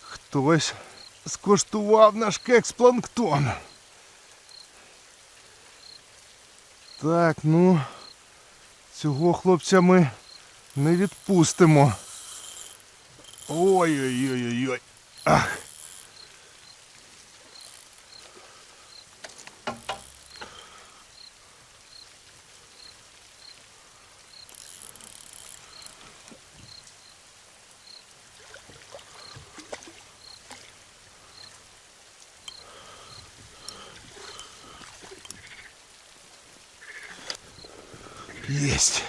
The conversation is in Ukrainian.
хтось скоштував наш кекс-планктон. Так, ну, цього хлопця ми не відпустимо. Ой-ой-ой-ой-ой. Ах. Єсть.